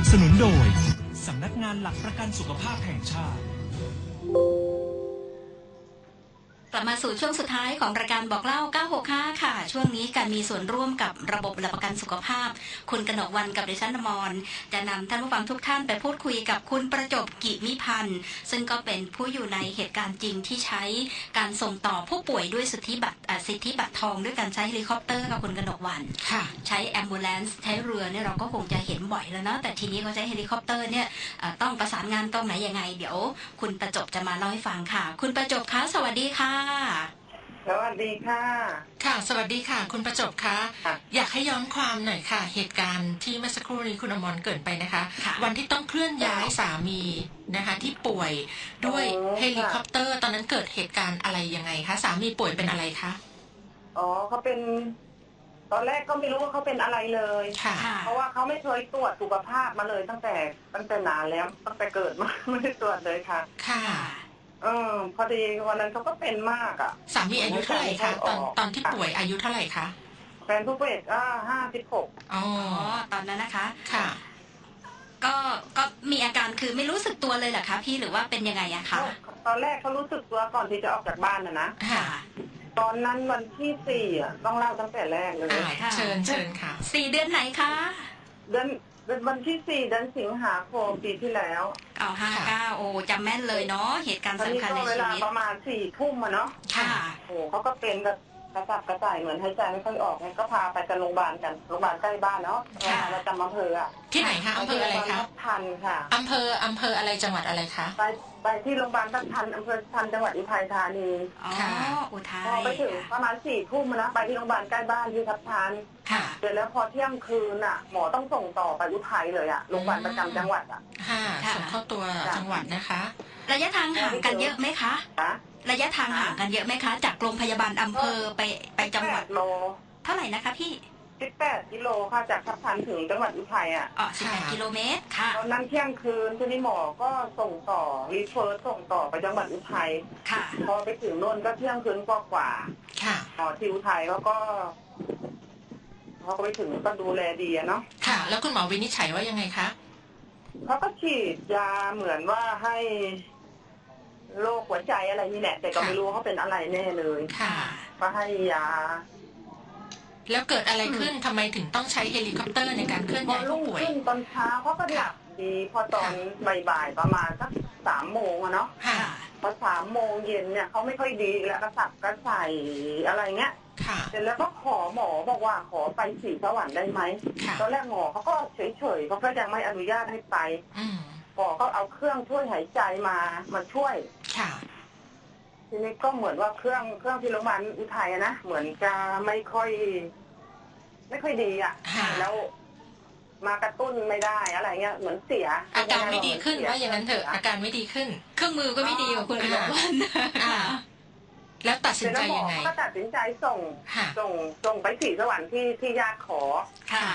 นับสนุนโดย สำนักงานหลักประกันสุขภาพแห่งชาติ กลับมาสู่ช่วงสุดท้ายของรายการบอกเล่า 965 ค่ะ ช่วงนี้การมีส่วนร่วมกับระบบหลักประกันสุขภาพ คุณกนกวันกับดิฉันอมรจะนำท่านผู้ฟังทุกท่านไปพูดคุยกับคุณประจบกิมิพันธ์ ซึ่งก็เป็นผู้อยู่ในเหตุการณ์จริงที่ใช้การส่งต่อผู้ป่วยด้วยสิทธิบัตรอ่าสิทธิบัตรทองด้วยการใช้เฮลิคอปเตอร์กับคุณกนกวันค่ะใช้แอมบูเลนซ์ใช้เรือเนี่ยเราก็คงจะเห็นบ่อยแล้วเนาะแต่ทีนี้เขาใช้เฮลิคอปเตอร์เนี่ยเอ่อต้องประสานงานตรงไหนยังไง เดี๋ยว คุณประจบจะมาเล่าให้ฟังค่ะ คุณประจบคะสวัสดีค่ะสวัสดีค่ะ ค่ะ สวัสดีค่ะ คุณประจบคะค่ะอยากให้ย้อนความหน่อยค่ะ เหตุการณ์ที่เมื่อสักครู่นี้คุณอมรเกรินไปนะคะ ค่ะวันที่ต้องเคลื่อนย้ายสามีนะคะ ที่ป่วยด้วยโอ้ เฮลิคอปเตอร์ ตอนนั้นเกิดเหตุการณ์อะไรยังไงคะสามีป่วยเป็นอะไรคะอ๋อเขาเป็น ตอนแรกก็ไม่รู้ว่าเขาเป็นอะไรเลย ค่ะ ค่ะ เพราะว่าเขาไม่เคยตรวจสุขภาพมาเลยตั้งแต่ตั้งแต่นานแล้วตั้งแต่เกิดมา ไม่ได้ตรวจเลยค่ะ ค่ะ เออพอดีวันนั้นเขาก็เป็นมากอะ สามีอายุเท่าไหร่คะตอนอ๋อตอนที่ป่วยอายุเท่าไหร่คะแฟนผู้ป่วยก็ห้าสิบหกอ๋ออ๋อตอนนั้นนะคะ ค่ะ ก็ก็มีอาการคือไม่รู้สึกตัวเลยเหรอคะพี่หรือว่าเป็นยังไงอะคะตอนแรกเขารู้สึกตัวก่อนที่จะออกจากบ้านนะนะค่ะ ตอนนั้นวันที่สี่อะต้องเล่าตั้งแต่แรกเลยอ่าค่ะเชิญเชิญค่ะสี่เดือนไหนคะเดือนเดือนวันที่สี่เดือนสิงหาคมปีที่แล้ว เอาห้าเก้าโอ้จำแม่นเลยเนาะเหตุการณ์ตอนนี้สำคัญก็ในเวชีลาวิตประมาณสี่ทุ่มอะเนาะค่ะ โอ้เขาก็เป็นแบบ กระสับกระส่ายเหมือนหายใจไม่ค่อยออกไงก็พาไปกันโรงพยาบาลกันโรงพยาบาลใกล้บ้านเนาะโรงพยาบาลประจำอำเภออะที่ไหนคะอำเภออะไรคะทันค่ะอำเภออำเภออะไรจังหวัดอะไรคะไปไปที่โรงพยาบาลทันอำเภอทันจังหวัดอุทัยธานีอ๋อค่ะอุทัพอยไปถึงประมาณสี่ทุ่มอะนะไปที่โรงพยาบาลใกล้บ้านที่ทับทันค่ะเสร็จแล้วพอเที่ยงคืนอะหมอต้องส่งต่อไปอุทัยเลยอะโรงพยาบาลประจำจังหวัดอะค่ะค่ะส่งเข้าตัวค่ะจังหวัดนะคะ ระยะทางห่างกันเยอะไหมคะนะ ระยะทางห่างกันเยอะไหมคะ จากโรงพยาบาลอำเภอไปไปจังหวัดแปโลเท่าไหร่นะคะพี่สิบแปดกิโลค่ะจากทับทันถึงจังหวัดอุทัยอะอ๋อสิบแปดค่ะกิโลเมตรค่ะตอนนั้นเที่ยงคืนทีนี้หมอก็ส่งต่อรีเฟิร์สส่งต่อไปจังหวัดอุทัยค่ะ พอไปถึงโน่นก็เที่ยงคืนกว่าค่ะๆหมอที่อุทัยเขาก็เขาก็ไปถึงก็ดูแลดีอะเนาะค่ะ แล้วคุณหมอวินิจฉัยว่ายังไงคะเขาก็ฉีดยาเหมือนว่าให้ โรคหัวใจอะไรนี่แหละ แต่ก็ค่ะไม่รู้ว่าเขาเป็นอะไรแน่เลยค่ะ ก็ให้ยา แล้วเกิดอะไรขึ้นทำไมถึงต้องใช้เฮลิคอปเตอร์ในการเคลื่อนพอย้ายรุ่ผู้งป่วย ขึ้นตอนเช้าเขาก็หลับดีพอตอนบ่ายๆประมาณสักสามโมงอะเนาะ ค่ะ พอสามโมงเย็นเนี่ยเขาไม่ค่อยดีแล้วกระสับกระส่ายอะไรเงี้ยค่ะ เสร็จแล้วก็ขอหมอบอกว่าขอไปสีสวรรค์ได้ไหมค่ะ ตอนแรกหมอเขาก็เฉยๆเขาก็ยังไม่อนุญาตให้ไปอืม หมอก็เอาเครื่องช่วยหายใจมามาช่วย ค่ะ ทีนี้ก็เหมือนว่าเครื่องเครื่องที่โรงพยาบาลอุทัยอะนะเหมือนจะไม่ค่อย ไม่ค่อยดีอะ ค่ะ แล้ว มากระตุ้นไม่ได้อะไรเงี้ยเหมือนเสียอาการไม่ดีขึ้นเสีว่าอย่างนั้นเถอะ อาการไม่ดีขึ้น เครื่องมือก็ไม่ดีกว่าคุณกนกวันอ่า แล้วตัดเสสิร็นจแล้ใจวหมอยังไงเขาก็ตัดสินใจส่ง ค่ะ ส่งส่งไปสีสวรรค์ที่ที่ญาติขอ ค่ะ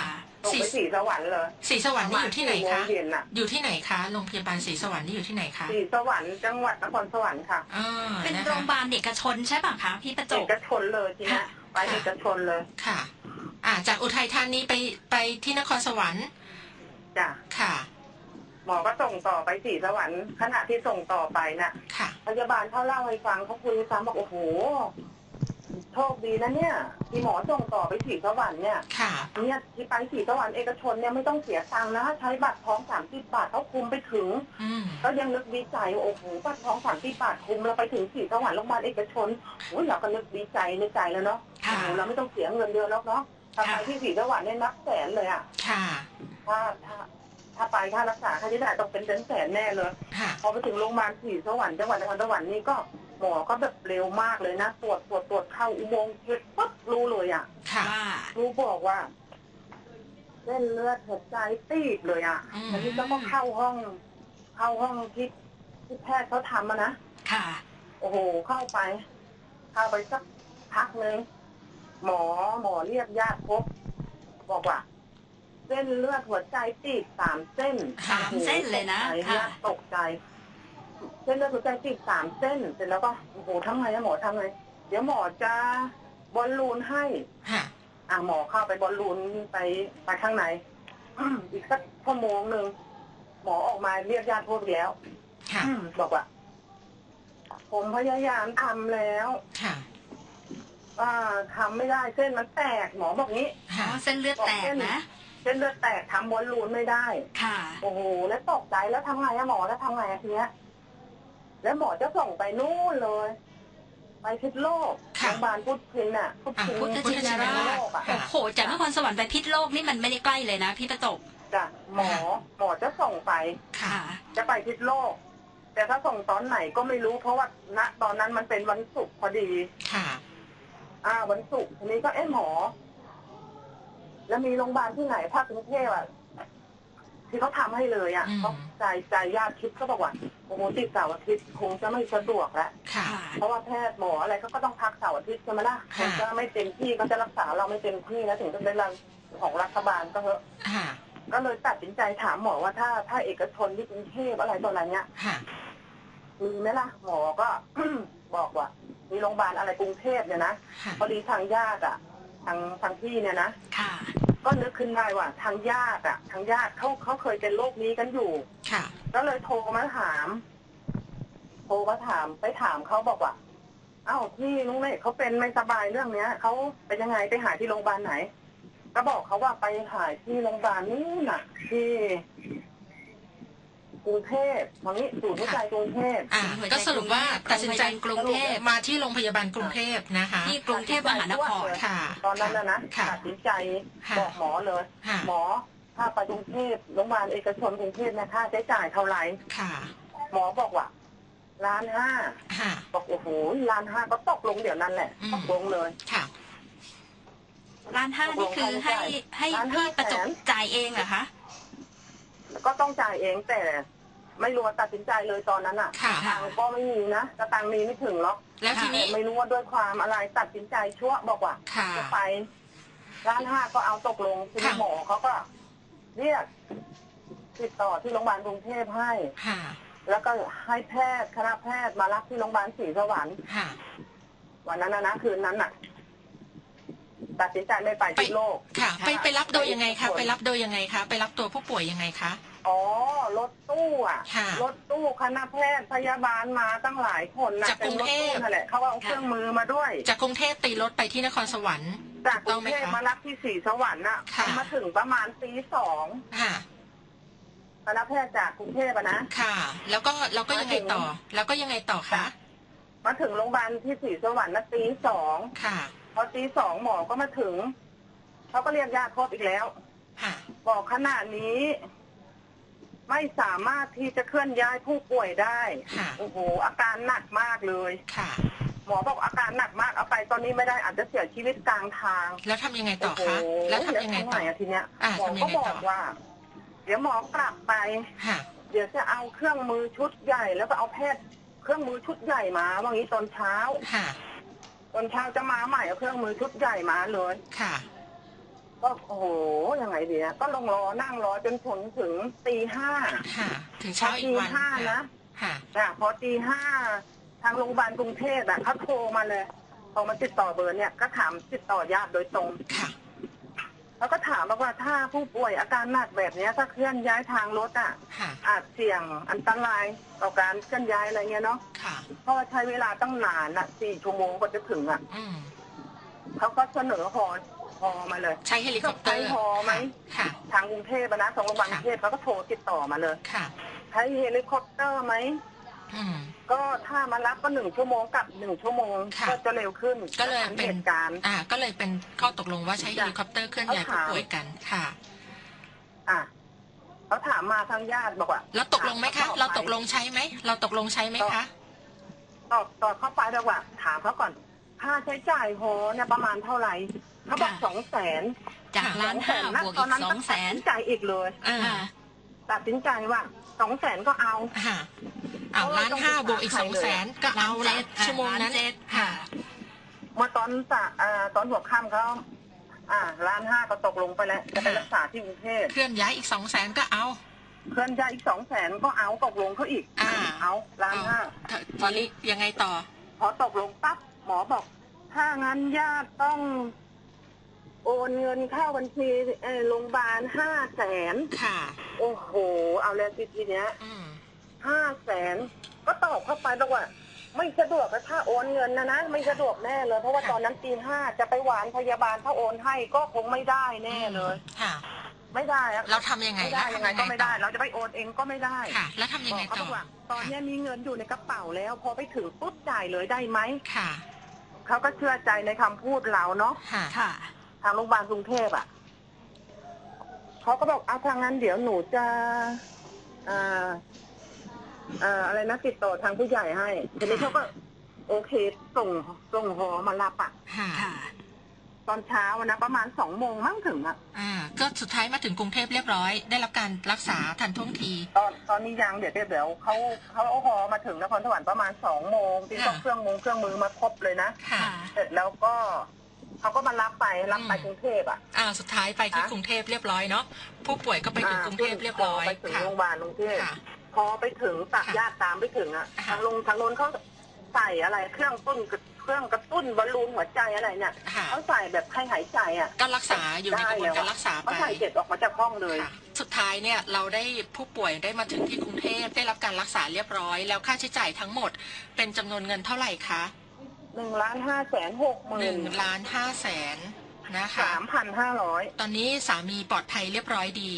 ส่งสีไปสีสวรรค์เลยสีสวรรค์นี่อยู่ที่ไหนปรคะมาณสี่โมงเย็นอะอยู่ที่ไหนคะโรงพยาบาลศรีสวรรค์นี่อยู่ที่ไหนคะสีสวรรค์จังหวัดนครสวรรค์ค่ะอ่าเป็นนะโรคะงพยาบาลเอกชนใช่ป่ะคะพี่ประจเอบ กชนเลยทีเนี้ยไปเอกชนเลยค่ะ อ่าจากอุทัยธานีไปไปที่นครสวรรค์จ้ะค่ะหมอก็ส่งต่อไปสีสวรรค์ขณะที่ส่งต่อไปน่ะ ค่ะ พยาบาลเขาเล่าให้ฟังเขาคุยให้ฟังบอกโอ้โห โชคดีนะเนี่ยที่หมอส่งต่อไปสีสวรรค์เนี่ย ค่ะ เนี่ยที่ไปสีสวรรค์เอกชนเนี่ยไม่ต้องเสียตังค์นะ ใช้บัตรท้องสามสิบบาทเขาคุมไปถึง อืม ก็ยังนึกดีใจว่าโอ้โหบัตรท้องสามสิบบาทคุมเราไปถึงสีสวรรค์โรงพยาบาลเอกชนอุ้ยเราก็นึกดีใจในใจแล้วเนาะค่ะ โอ้โหเราไม่ต้องเสียเงินเดือนแล้วเนาะถ้าไปค่ะที่สีสวรรค์เนี่ยนับแสนเลยอะค่ะ ถ้าถ้าถ้าไปค่ารักษาค่าใช้จ่ายต้องเป็นแสนแสนๆแน่เลย ค่ะ พอไปถึงโรงพยาบาลสีสวรรค์จังหวัดนครสวรรค์นี่ก็หมอก็แบบเร็วมากเลยนะตรวจตรวจตรวจเข้าอุโมงค์เช็ดปั๊บรู้เลยอะค่ะว่ารู้บอกว่าเส้นเลือดหัวใจตีบเลยอะอืม แล้วนี่ก็เข้าห้อง เข้าห้องที่ที่แพทย์เขาทำอะนะ ค่ะ โอ้โห เข้าไป เข้าไปสักพักหนึ่งหมอหมอเรียกญาติพบ บอกว่า เส้นเลือดหัวใจตีบสามเส้นสามเส้นเลยนะโอ้โหค่ะญาติตกใจ เส้นเลือดหัวใจตีบสามเส้น เสร็จแล้วก็โอ้โหทำไงอะหมอทำไง เดี๋ยวหมอจะบอลลูนให้ ค่ะ อะหมอเข้าไปบอลลูนไปไปข้างใน อีกสักชั่วโมงหนึ่งหมอออกมาเรียกญาติพวกแล้วค่ะ บอกว่า ผมพยายามทำแล้วค่ะ อ่าทำไม่ได้เส้นมันแตกหมอบอกงี้ อ๋ค่ะอเส้นเลือดแตกนะ เส้นเลือดแตกทำบอลลูนไม่ได้ ค่ะ โอ้โหแล้วตกใจแล้วทำไงอะหมอแล้วทำไงอะทีเนี้ย แล้วหมอจะส่งไปนู่นเลย ไปพิษโลกค่ะโรงพยาบาลพุทธชินอะพุทธชินพุทธชินราชโลกอะโอ้โหจากนครสวรรค์ไปพิษโลกนี่มันไม่ได้ใกล้เลยนะ พี่ประจบจ้ะหมอหมอจะส่งไป ค่ะ จะไปพิษโลก แต่ถ้าส่งตอนไหนก็ไม่รู้ เพราะว่าณตอนนั้นมันเป็นวันศุกร์พอดี ค่ะ อ่าวันศุกร์ทีนี้ก็เอ๊ะหมอ แล้วมีโรงพยาบาลที่ไหนภาคกรุงเทพอะ ที่เขาทำให้เลยอะอืม เขาใจใจญาติคิดก็บอกว่าโอ้โหติดเสาร์อาทิตย์คงจะไม่สะดวกแล้วค่ะ เพราะว่าแพทย์หมออะไรเขาก็ต้องพักเสาร์อาทิตย์ใช่ไหมล่ะค่ะมันก็ไม่เต็มที่ก็จะรักษาเราไม่เต็มที่นะถึงจะเป็นรังของรัฐบาลก็เถอะค่ะ ก็เลยตัดสินใจถามหมอว่าถ้าถ้าเอกชนที่กรุงเทพอะไรต่ออะไรเนี้ย ค่ะ มีไหมล่ะหมอก็ บอกว่า มีโรงพยาบาลอะไรกรุงเทพเนี่ยนะค่ะ พอดีทางญาติอะ ทางทางพี่เนี่ยนะ ค่ะ ก็นึกขึ้นได้ว่าทางญาติอะทางญาติเขาเขาเคยเป็นโรคนี้กันอยู่ ค่ะ ก็เลยโทรมาถาม โทรมาถามไปถามเขาบอกว่า เอ้าพี่นุ้งเน่เขาเป็นไม่สบายเรื่องเนี้ยเขาเป็นยังไงไปหาที่โรงพยาบาลไหน ก็บอกเขาว่าไปหาที่โรงพยาบาลนี่นน่ะ ที่ กรุงเทพตอนนี้ศูนย์วิจัยกรุงเทพ อ่าก็สรุปว่าตัดสินใจกรุงเทพมาที่โรงพยาบาลกรุงเทพนะคะที่กรุงเทพมหานครค่ะ ตอนนั้นนะนะค่ะตัดสินใจค่ะบอกหมอเลย ค่ะหมอถ้าไปกรุงเทพโรงพยาบาลเอกชนกรุงเทพเนี่ยค่าใช้จ่ายเท่าไหร่ค่ะ หมอบอกว่าล้านห้าค่ะบอกโอ้โหล้านห้าก็ตกลงเดี๋ยวนั้นแหละอืมตกลงเลยค่ะร้านห้านี่คือให้ให้ร้านพี่ห้าประจบแสนจ่ายเองเหรอคะก็ต้องจ่ายเองแต่ ไม่รู้ว่าตัดสินใจเลยตอนนั้นอะค่ะ ตังค์ก็ไม่มีนะกระตังค์มีไม่ถึงหรอกแล้วทีนี้ ไม่รู้ว่าด้วยความอะไรตัดสินใจชั่วบอกว่าค่ะ จะไปร้านห้าก็เอาตกลงทีนี้ค่ะ หมอเขาก็ เรียกติดต่อที่โรงพยาบาลกรุงเทพให้ ค่ะ แล้วก็ให้แพทย์คณะแพทย์มารับที่โรงพยาบาลศรีสวรรค์ค่ะ วันนั้นนะนะคืนนั้นน่ะ ตัดสินใจไม่ไปไปที่โลกค่ะ ไปค่ะไปรับโดยยังไงคะไปไปรับโดยยังไงคะไปรับตัวผู้ป่วยยังไงคะอ๋อรถตู้อะค่ะรถตู้คณะแพทย์พยาบาลมาตั้งหลายคนนะจากกรุงเทพป็นรถตู้นั่นแหละเขาเอาเครื่องมือมาด้วย จากกรุงเทพตีรถไปที่นครสวรรค์จากกต้รุองงไหมเทพคะมารับที่ศรีสวรรค์น่ะค่ะมาถึงประมาณตีสองค่ะคณะแพทย์จากกรุงเทพอะนะค่ะ แล้วก็แล้วก็ยังไงต่อ แล้วก็ยังไงต่อคะมาถึงโรงพยาบาลที่ศรีสวรรค์นะตีสองค่ะ พอตีสองหมอก็มาถึงเขาก็เรียกญาติครบอีกแล้ว ค่ะ บอกขณะนี้ ไม่สามารถที่จะเคลื่อนย้ายผู้ป่วยได้ค่ะ โอ้โหอาการหนักมากเลย ค่ะ หมอบอกอาการหนักมากเอาไปตอนนี้ไม่ได้อาจจะเสียชีวิตกลางทาง แล้วทำยังไงต่อโอ้คะ โหแล้วทำยังไงต่ออะทีเนี้ยอ่าหมอทำยัก็งไงบต่ออกว่า เดี๋ยวหมอกลับไป ค่ะ เดี๋ยวจะเอาเครื่องมือชุดใหญ่ แล้วก็เอาแพทย์เครื่องมือชุดใหญ่มาว่างี้ตอนเช้า ค่ะ ตอนเช้าจะมาใหม่เอาเครื่องมือชุดใหญ่มาเลย ค่ะ ก็โอ้โหยังไงดีนะก็ลงรอนั่งรอจนถึงถึงตีห้าค่ะ ถึงพอเช้าอีกตีวันห้าค่ะนะค่ะอะพอตีห้าทางโรงพยาบาลกรุงเทพอะเขาโทรมาเลยโทรมาติดต่อเบอร์เนี่ยก็ถามติดต่อญาติโดยตรง ค่ะ แล้วก็ถามบอกว่าถ้าผู้ป่วยอาการหนักแบบเนี้ยถ้าเคลื่อนย้ายทางรถอะ ค่ะ อาจเสี่ยงอันตรายต่อการเคลื่อนย้ายอะไรเงี้ยเนาะค่ะ เพราะว่าใช้เวลาตั้งนานอะสี่ชั่วโมงกว่าจะถึงอะอืม เขาก็เสนอฮอฮอมาเลย ใช้เฮลิคอปเตอร์ใช้ฮอไหม ค่ะ ทางกรุงเทพอะนะทางโรงพยาบาลกรุงเทพเขาก็โทรติดต่อมาเลยค่ะใช้เฮลิคอปเตอร์ไหม อืม ก็ถ้ามารับก็หนึ่งชั่วโมงกลับหนึ่งชั่วโมงค่ะ ก็จะเร็วขึ้นก็เลยตามเป็นเหตุการณ์ อ่า ก็เลยเป็นข้อตกลงว่าใช้เฮลิคอปเตอร์เคลื่อนย้ายผู้ป่วยกันค่ะ อะเขาถามมาทางญาติบอกว่าแล้วตกลงไหมคะ เราตกลงใช้ไหม เราตกลงใช้ไหมคะ ตอบตอบเข้าไปแล้วว่า ถามเขาก่อน ค่าใช้จ่ายโหเนี่ยประมาณเท่าไหร่เขาบอกค่ะ สองแสนจากล้านห้าบวกตอีอนกนั้นสองแสนตัดสินใจอีกเลย อ่าค่ะตัดสินใจว่าสองแสนก็เอา ค่ะ อ้าวล้านห้าบวกอีกสองแสนก็เอาละล้านเจ็ดชั่วโมงนั้นล้านเจ็ดค่ะ เมื่อตอนสะอ่าตอนหัวค่ำเขาอ่าล้านห้าก็ตกลงไปแล้ว จะไปรักษาที่กรุงเทพเคลื่อนย้ายอีกสองแสนก็เอา เพื่อนยาอีกสองแสนก็เอาตกลงเขาอีกอ่า เอาล้านเอาห้าทีนี้ยังไงต่อ พอตกลงปั๊บหมอบอก ถ้างั้นญาติต้อง โอนเงินเข้าบัญชีเอ่อโรงพยาบาลห้าแสนค่ะ โอ้โห เอาแล้วทีทีเนี้ย อืม ห้าแสนก็ตอบเข้าไปบอกว่า ไม่สะดวกอะถ้าโอนเงินนะนะไม่สะดวกแน่เลย เพราะว่าตอนนั้นตีห้าจะไปหวานพยาบาลถ้าโอนให้ก็คงไม่ได้แน่เลย ค่ะ ไม่ได้อะเราทำยังไงไม่ได้แล้วยังไงทำก็ไม่ได้ต่อเราจะไปโอนเองก็ไม่ได้ค่ะ แล้วทำยังบอไงกเขาต่บออกว่าตอนนี้มีเงินอยู่ในกระเป๋าแล้ว พอไปถึงปุ๊บจ่ายเลยได้ไหมค่ะเขาก็เชื่อใจในคำพูดเราเนาะ ค่ะ ค่ะ ทางโรงพยาบาลกรุงเทพอะเขาก็บอกเอาทางนั้นเดี๋ยวหนูจะเอ่อ เอ่ออะไรนะติดต่อทางผู้ใหญ่ให้ทีนี้เขาก็ โอเคส่งส่งหอมารับอะค่ะค่ะ ตอนเช้าอะนะประมาณสองโมงมั้งถึงอะอ่า ก็สุดท้ายมาถึงกรุงเทพเรียบร้อย ได้รับการรักษาทันท่วงที ตอนตอนนี้ยังเดี๋ยวเดี๋ยวเขาเขาเอาหอมาถึงนครสวรรค์ประมาณสองโมงที่ต้องค่ะ เครื่องมือเครื่องมือมาครบเลยนะค่ะ ค่ะ เสร็จแล้วก็เขาก็มารับไปรับไปอืม กรุงเทพอะอ่า สุดท้ายไปที่ค่ะ กรุงเทพเรียบร้อยเนาะ ผู้ป่วยก็ไปถึงกรุงเทพเรียบร้อย ไปถึงค่ะ โรงพยาบาลกรุงเทพค่ะ พอไปถึงตัดค่ะญาติตามไปถึงอะค่ะทางลงทางโน้นเขาใส่อะไรเครื่องตุ้นเครื่องกระตุ้นบอลลูนหัวใจอะไรเนี่ยค่ะเขาใส่แบบให้หายใจอะก็รักษาอยู่ในกระบวนการรักษาไป เขาใส่เสร็จออกมาจากห้องเลย ค่ะสุดท้ายเนี่ยเราได้ผู้ป่วยได้มาถึงที่กรุงเทพได้รับการรักษาเรียบร้อย แล้วค่าใช้จ่ายทั้งหมด เป็นจำนวนเงินเท่าไหร่คะหนึ่งล้านห้าแสนหกหหมื่นึ่นงล้านห้าแสนนะคะ สามพันห้าร้อยตอนนี้สามีปลอดภัยเรียบร้อยดี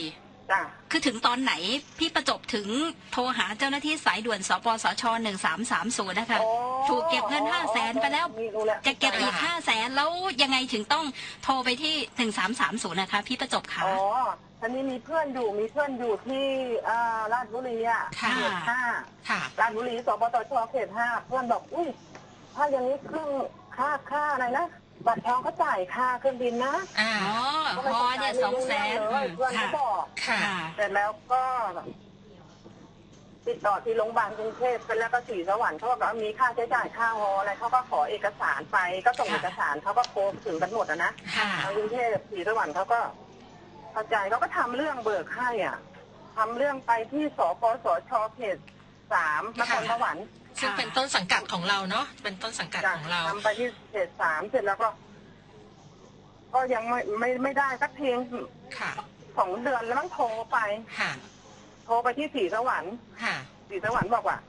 จ้ะคือถึงตอนไหนพี่ประจบถึงโทรหาเจ้าหน้าที่สายด่วนสปสชหนึ่งสามสามศูนย์นะคะโอ้ถูกเก็บเงิน500,000ไปแล้ว นี่รู้แล้วจะเก็บอีกค่ะห้าแสนแล้วยังไงถึงต้องโทรไปที่หนึ่งสามสามศูนย์นะคะ พี่ประจบค่ะ อ๋อทีนี้มีเพื่อนอยู่มีเพื่อนอยู่ที่อ่าราชบุรีอะค่ะ เขตห้าค่ะ ราชบุรีสปตชเขตห้าเพื่อนบอกอุ้ยถ้าอย่างนี้เครื่องค่าค่าอะไรนะ บัตรทองก็จ่ายค่าเครื่องบินนะอ่าอ๋อก็พไม่อเข้าใจเนี่ยสองแสนเลยเพื่อนเขาบอกค่ะค่ะเสร็จแล้วก็ ติดต่อที่โรงพยาบาลกรุงเทพเสร็จแล้วก็สีสวรรค์เขาบอกว่ามีค่าใช้จ่ายค่าฮออะไรเขาก็ขอเอกสารไป ก็ส่งค่ะเอกสารเขาก็โค้ถึงกันหมดอะนะค่ะทางกรุงเทพสีสวรรค์เขาก็เข้าใจเขาก็ทำเรื่องเบิกให้อะทำเรื่องไปที่สปสชเขตสามนครสวรรค์ ซึ่งเป็นต้นสังกัดของเราเนาะเป็นต้นสังกัดจ้ะของเราทำไปที่เขตสามเสร็จแล้วก็ ก็ยังไม่ไม่ไม่ได้สักเพียงค่ะสองเดือนแล้วมั้งโทรไปค่ะโทรไปที่สีสวรรค์ค่ะสีสวรรค์บอกว่า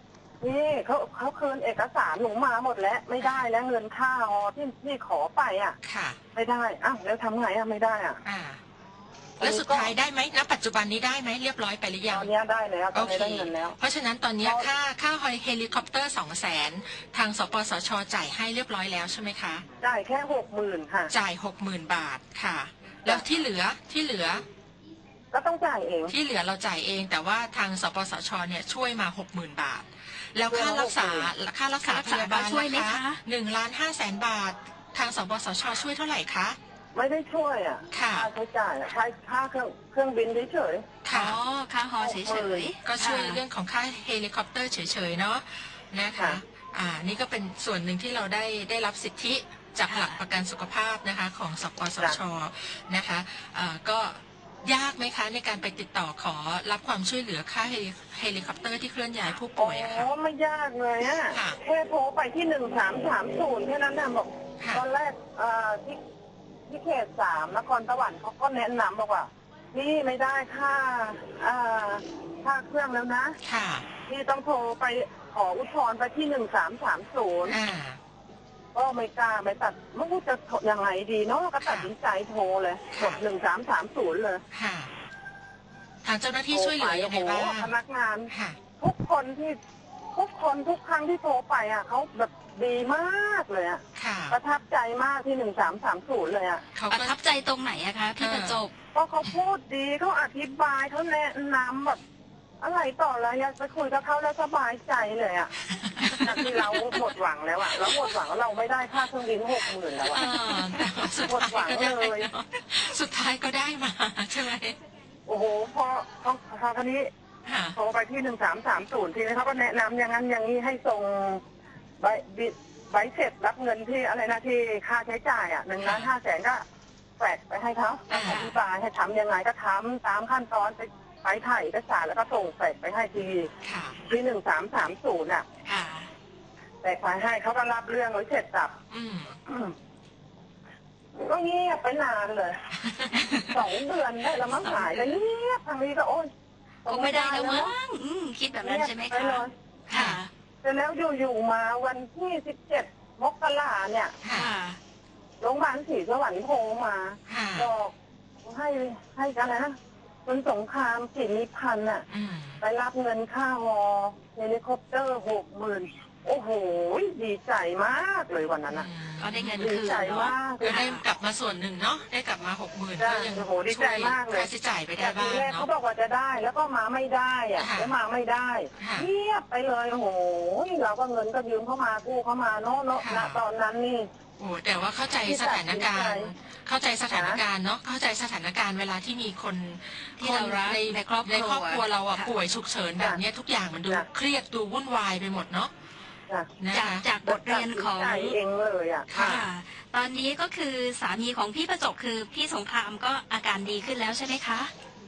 นี่เขาเขาคืนเอกสารหนูมาหมดแล้ว ไม่ได้แล้วเงินค่าฮอที่ที่ขอไปอะ ค่ะ ไม่ได้อ้าวแล้วทำไงอะไม่ได้อะอ่า แล้วสุดท้ายได้ไหมณปัจจุบันนี้ได้ไหมเรียบร้อยไปหรือตยัองนเนี้ยได้แล้วตโออนเคนี้ได้เงินแล้ว เพราะฉะนั้นตอนเนี้ยเราค่าค่าเฮลิคอปเตอร์สองแสนทางสปสชจ่ายให้เรียบร้อยแล้วใช่ไหมคะจ่ายแค่หกหมื่นค่ะ จ่ายหกหมื่นบาทค่ะ แล้วที่เหลือที่เหลือก็ต้องจ่ายเอง ที่เหลือเราจ่ายเอง แต่ว่าทางสปสชเนี่ยช่วยมาหกหมื่นบาท แล้วค่ารักษาค่ารักษาค่ารักพษายาบาลเขาช่วยไหมนะคะคะ หนึ่งล้านห้าแสนบาท ทางสปสชช่วยเท่าไหร่คะ ไม่ได้ช่วยอะค่ะค่าใช้จ่ายอะค่าค่าเครื่องเครื่องบินเฉย ค่ะ อ๋อค่าฮอเฉยๆ ก็ช่วยค่ะเรื่องของค่าเฮลิคอปเตอร์เฉยๆ เนาะนะคะ ค่ะ อ่า นี่ก็เป็นส่วนหนึ่งที่เราได้ได้รับสิทธิจากหลักประกันสุขภาพนะคะ ของสปสช นะคะอ่าก็ยากไหมคะ ในการไปติดต่อขอรับความช่วยเหลือค่าเฮลิเฮลิคอปเตอร์ที่เคลื่อนย้ายผู้ๆป่วยอะค่ะโอ้ไม่ยากเลยอะค่ะ แค่โทรไปที่หนึ่งสามสามศูนย์แค่นั้นนะบอก ค่ะ ตอนแรกเอ่อที่ ที่เขตสามนครสวรรค์เขาก็แนะนำบอกว่าพี่ไม่ได้ค่าเอ่อค่าเครื่องแล้วนะค่ะพี่ต้องโทรไปขออุทธรณ์ไปที่หนึ่งสามสามศูนย์อ่า ก็ไม่กล้าไม่ตัดไม่รู้จะโทรยังไงดีเนาะก็ตัดสินใจโทรเลยกค่ะดหนึ่งสามสามศูนย์เลยค่ะ ทางเจ้าหน้าที่ช่วยเหลือยังไงบ้างโอ้โหพนักงาน ค่ะ ทุกคนที่ ทุกคนทุกครั้งที่โทรไปอะเขาแบบดีมากเลยอะค่ะ ประทับใจมากที่หนึ่งสามสามศูนย์เลยอะเขาประก็ ทับใจตรงไหนอะคะพี่ประจบ เพราะเขาพูดดีเขาอธิบายเขาแนะนำแบบอะไรต่ออะไรอยากไปคุยกับเขาแล้วสบายใจเลยอะจากที่เราหมดหวังแล้วอะเราหมดหวังว่าเราไม่ได้ค่าเครื่องบินหกหมื่นแล้วอะอ่าแต่ว่าสุดหมดหวัท้ายงก็ได้เลย เนอะสุดท้ายก็ได้มาใช่ไหม โอ้โหพอพอพอคราวนี้ ค่ะ โทรไปที่หนึ่งสามสามศูนย์ทีนี้เขาก็แนะนำอย่างนั้นอย่างนี้ให้ส่งใบบิใบเสร็จรับเงินที่อะไรนะที่ค่าใช้จ่ายอะหนึ่งล้านห้าแสนก็แฝกไปให้เขาอ่า อธิบายให้ทำยังไงก็ทำตามขั้นตอนไปไปถ่ายเอกสารแล้วก็ส่งแฝกไปให้ทีค่ะ ที่หนึ่งสามสามศูนย์อะ ค่ะแฝกไปให้เขาก็รับเรื่องไว้เสร็จสับอืมอืม ก็เงียบไปนานเลย สองเดือนได้แล้วมั้งหายแล้วเงียบทางนี้ก็โอ๊ย คงไม่ได้แล้วมั้งอืมคิดแบบนั้นใช่ไหมเงียบคะปเลยค่ะ แต่แล้วอยู่ๆมาวันที่สิบเจ็ดมกราเนี่ยค่ะค่ะ โรงพยาบาลศรีสวรรค์โทรมาค่ะ บอกให้ให้กันนะคุณสงครามสิริพันธ์น่ะอืมไปรับเงินค่าฮอเฮลิคอปเตอร์หกหมื่น โอ้โหดีใจมากเลยวันนั้นน่ะ ก็ได้เงินดีคืนใจเนาะมากเลก็ยได้กลับมาส่วนหนึ่งเนาะได้กลับมาหกหมื่นใช่ก็ยังโอ้โหดีช่ใจวยมากเลย ค่าใช้จ่ายไปได้แต่ทีบ้างแรกเขาเนาะ บอกว่าจะได้แล้วก็มาไม่ได้อะค่ะแล้วมาไม่ได้ค่ะเงียบไปเลยโอ้โหเราก็เงินก็ยืมเข้ามากู้เข้ามาเนาะเนาะค่ะ ณตอนนั้นนี่ โอ้แต่ว่าเข้าใจสถานการณ์ เข้าใจสถานการณ์เนาะเข้าใจสถานการณ์เวลาที่มีคนที่เรารักคนในในครอบครัวในครอบครัวเราอะค่ะ ป่วยฉุกเฉินแบบเนี้ยทุกอย่างมันดูค่ะ เครียดดูวุ่นวายไปหมดเนาะจ้ะ นะจากคะจากบทเรียนของ ตัดสินใจเองเลยอะค่ะ ค่ะ ตอนนี้ก็คือสามีของพี่ประจบคือพี่สงครามก็อาการดีขึ้นแล้วใช่ไหมคะ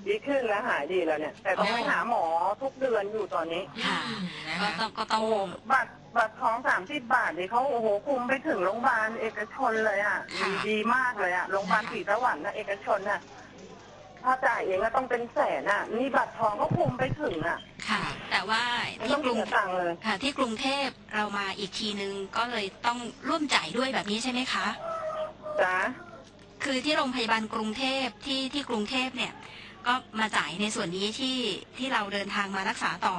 ดีขึ้นแล้วหายดีแล้วเนี่ย แต่ต้องอ๋อไปหาหมอทุกเดือนอยู่ตอนนี้ ค่ะ อืมนะก็คะต้องก็ต้องโอ้บัตรบัตรท้องสามสิบบาทนี่เขาโอ้โหคุมไปถึงโรงพยาบาลเอกชนเลยอะดีดีมากเลยอะโรงพยาบาลศรีสวรรค์นะเอกชนน่ะถ้าจ่ายเองก็ต้องเป็นแสนอะนี่บัตรทองก็คุมไปถึงอะ ค่ะ แต่ว่าไม่ที่ต้องกรุงเสียตังค์เลยค่ะ ที่กรุงเทพเรามาอีกทีนึงก็เลยต้องร่วมจ่ายด้วยแบบนี้ใช่ไหมคะจ้าคือที่โรงพยาบาลกรุงเทพที่ที่กรุงเทพเนี่ย ก็มาจ่ายในส่วนนี้ที่ที่เราเดินทางมารักษาต่อ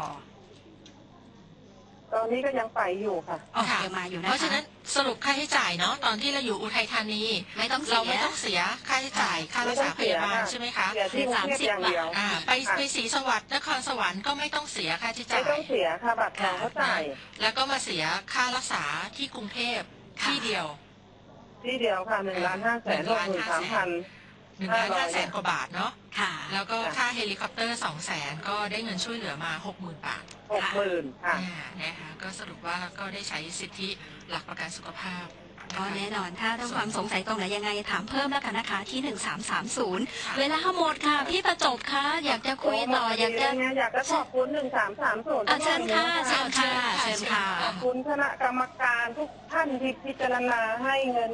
ตอนนี้ก็ยังไปอยู่ค่ะ อ๋อค่ะ ยังมาอยู่นะคะเพราะฉะนั้นสรุปค่าใช้จ่ายเนาะตอนที่เราอยู่อุทัยธานี ไม่ต้องเสีเรายไม่ต้องเสียค่าใช้จ่ายค่ารักษาพยาบาลใช่ไหมคะเสียที่กรุงเทพอย่างเดียวอ่าไปค่ะไปศรีสวัสดิ์นครสวรรค์ก็ไม่ต้องเสียค่าใช้จ่าไม่ย ต้องเสียค่ะบัตรทองเขาจ่ายแล้วก็มาเสียค่ารักษาที่กรุงเทพที่เดียว ที่เดียวค่ะหนึ่งล้านห้าแสนหกหมื่นสามพัน หนึ่งล้านห้าแสนกว่าบาทเนาะค่ะ แล้วก็ค่ะค่าเฮลิคอปเตอร์สองแสนก็ได้เงินช่วยเหลือมาหกหมื่นบาทหกหมื่นค่ะอ่านะคะก็สรุปว่าก็ได้ใช้สิทธิหลักประกันสุขภาพก็แน่นอนถ้าถ้าความสงสัยตรงไหนยังไงถามเพิ่มแล้วกันนะคะที่ 1330 เวลาหมดค่ะ พี่ประจบคะอยากจะคุยต่อ อยากจะเนี่ยอยากจะขอบคุณหนึ่งสามสามศูนย์อะเชิญค่ะเชิญค่ะเชิญค่ะขอบคุณคณะกรรมการทุกท่านที่พิจารณาให้เงิน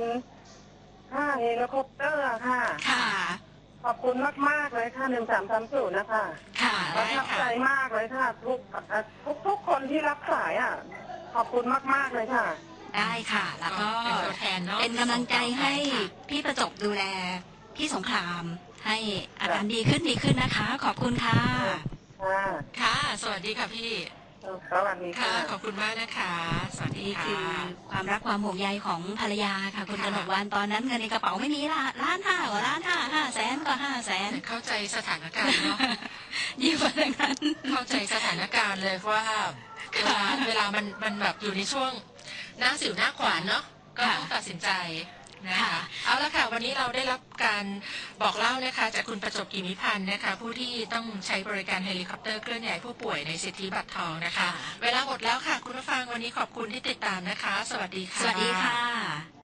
ค่าเฮลิคอปเตอร์ค่ะ ค่ะ ขอบคุณมากๆเลยค่ะหนึ่งสามสามศูนย์นะคะค่ะประทับใจมากเลยค่ะ ทุกเอ่อทุกทุกคนที่รับสายอะ ขอบคุณมากๆเลยค่ะ ได้ค่ะ แล้วก็เป็นตัวแทนเนาะเป็นกำลังใจให้พี่ประจบดูแลพี่สงคราม ให้อาการดีขึ้นดีขึ้นนะคะ ขอบคุณค่ะ ค่ะ ค่ะ สวัสดีค่ะพี่ สวัสดีค่ะ ค่ะ ขอบคุณมากนะคะ สวัสดีนี่ค่ะคือความรักความห่วงใยของภรรยาค่ะ คุณกค่ะ นกวันตอนนั้นเงินในกระเป๋าไม่มีละล้านห้ากว่าล้านห้าห้าแสนก็ห้าแสนเข้าใจสถานการณ์เนาะยืมมาดังนั้น เข้าใจสถานการณ์เลยว่าเวลาเวลามันมันแบบอยู่ในช่วงหน้าสิวหน้าขวานเนาะก็ต้องตัดสินใจ นะคะค่ะเอาละค่ะวันนี้เราได้รับการบอกเล่านะคะจากคุณประจบกิมิพันธ์นะคะผู้ที่ต้องใช้บริการเฮลิคอปเตอร์เคลื่อนย้ายผู้ป่วยในสิทธิบัตรทองนะคะ เวลาหมดแล้วค่ะ คุณผู้ฟังวันนี้ขอบคุณที่ติดตามนะคะ สวัสดีค่ะ สวัสดีค่ะ